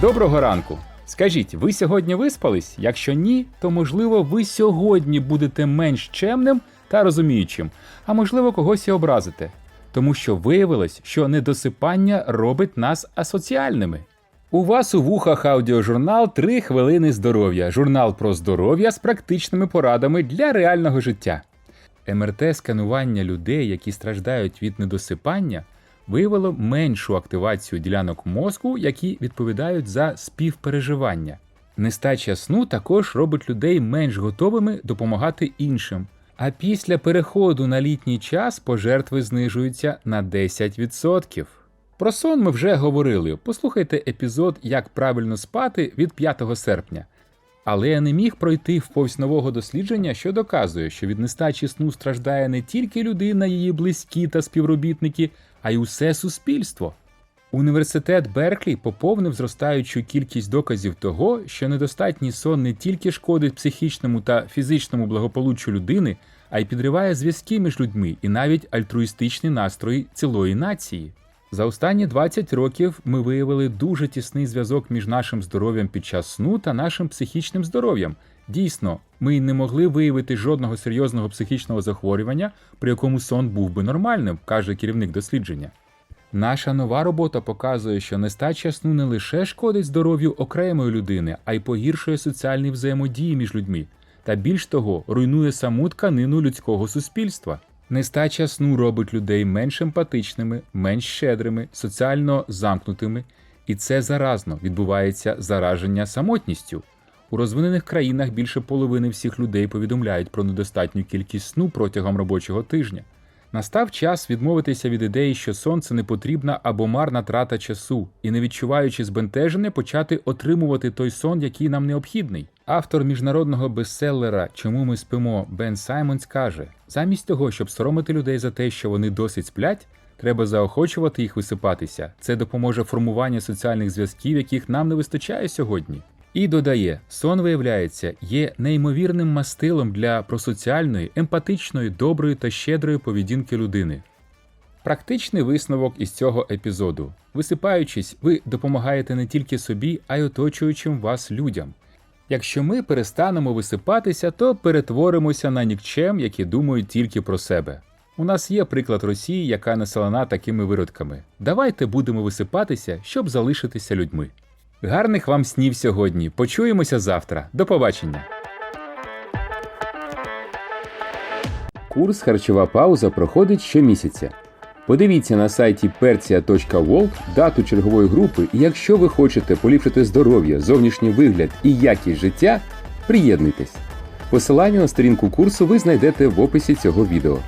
Доброго ранку! Скажіть, ви сьогодні виспались? Якщо ні, то можливо ви сьогодні будете менш чемним та розуміючим, а можливо когось і образите. Тому що виявилось, що недосипання робить нас асоціальними. У вас у вухах аудіожурнал «3 хвилини здоров'я. Журнал про здоров'я з практичними порадами для реального життя. МРТ-сканування людей, які страждають від недосипання, виявило меншу активацію ділянок мозку, які відповідають за співпереживання. Нестача сну також робить людей менш готовими допомагати іншим. А після переходу на літній час пожертви знижуються на 10%. Про сон ми вже говорили. Послухайте епізод Як правильно спати від 5 серпня. Але я не міг пройти вповз нового дослідження, що доказує, що від нестачі сну страждає не тільки людина, її близькі та співробітники, а й усе суспільство. Університет Берклі поповнив зростаючу кількість доказів того, що недостатній сон не тільки шкодить психічному та фізичному благополуччю людини, а й підриває зв'язки між людьми і навіть альтруїстичні настрої цілої нації. За останні 20 років ми виявили дуже тісний зв'язок між нашим здоров'ям під час сну та нашим психічним здоров'ям. Дійсно, ми не могли виявити жодного серйозного психічного захворювання, при якому сон був би нормальним, каже керівник дослідження. Наша нова робота показує, що нестача сну не лише шкодить здоров'ю окремої людини, а й погіршує соціальні взаємодії між людьми, та більш того, руйнує саму тканину людського суспільства. Нестача сну робить людей менш емпатичними, менш щедрими, соціально замкнутими, і це заразно відбувається зараження самотністю. У розвинених країнах більше половини всіх людей повідомляють про недостатню кількість сну протягом робочого тижня. Настав час відмовитися від ідеї, що сон це не потрібна або марна трата часу, і не відчуваючи збентеження, почати отримувати той сон, який нам необхідний. Автор міжнародного бестселера Чому ми спимо Бен Саймонс каже: замість того, щоб соромити людей за те, що вони досить сплять, треба заохочувати їх висипатися. Це допоможе формуванню соціальних зв'язків, яких нам не вистачає сьогодні. І додає, сон виявляється, є неймовірним мастилом для просоціальної, емпатичної, доброї та щедрої поведінки людини. Практичний висновок із цього епізоду. Висипаючись, ви допомагаєте не тільки собі, а й оточуючим вас людям. Якщо ми перестанемо висипатися, то перетворимося на нікчем, які думають тільки про себе. У нас є приклад Росії, яка населена такими виродками. Давайте будемо висипатися, щоб залишитися людьми. Гарних вам снів сьогодні. Почуємося завтра. До побачення. Курс харчова пауза проходить щомісяця. Подивіться на сайті percia.world дату чергової групи, і якщо ви хочете поліпшити здоров'я, зовнішній вигляд і якість життя, приєднуйтесь. Посилання на сторінку курсу ви знайдете в описі цього відео.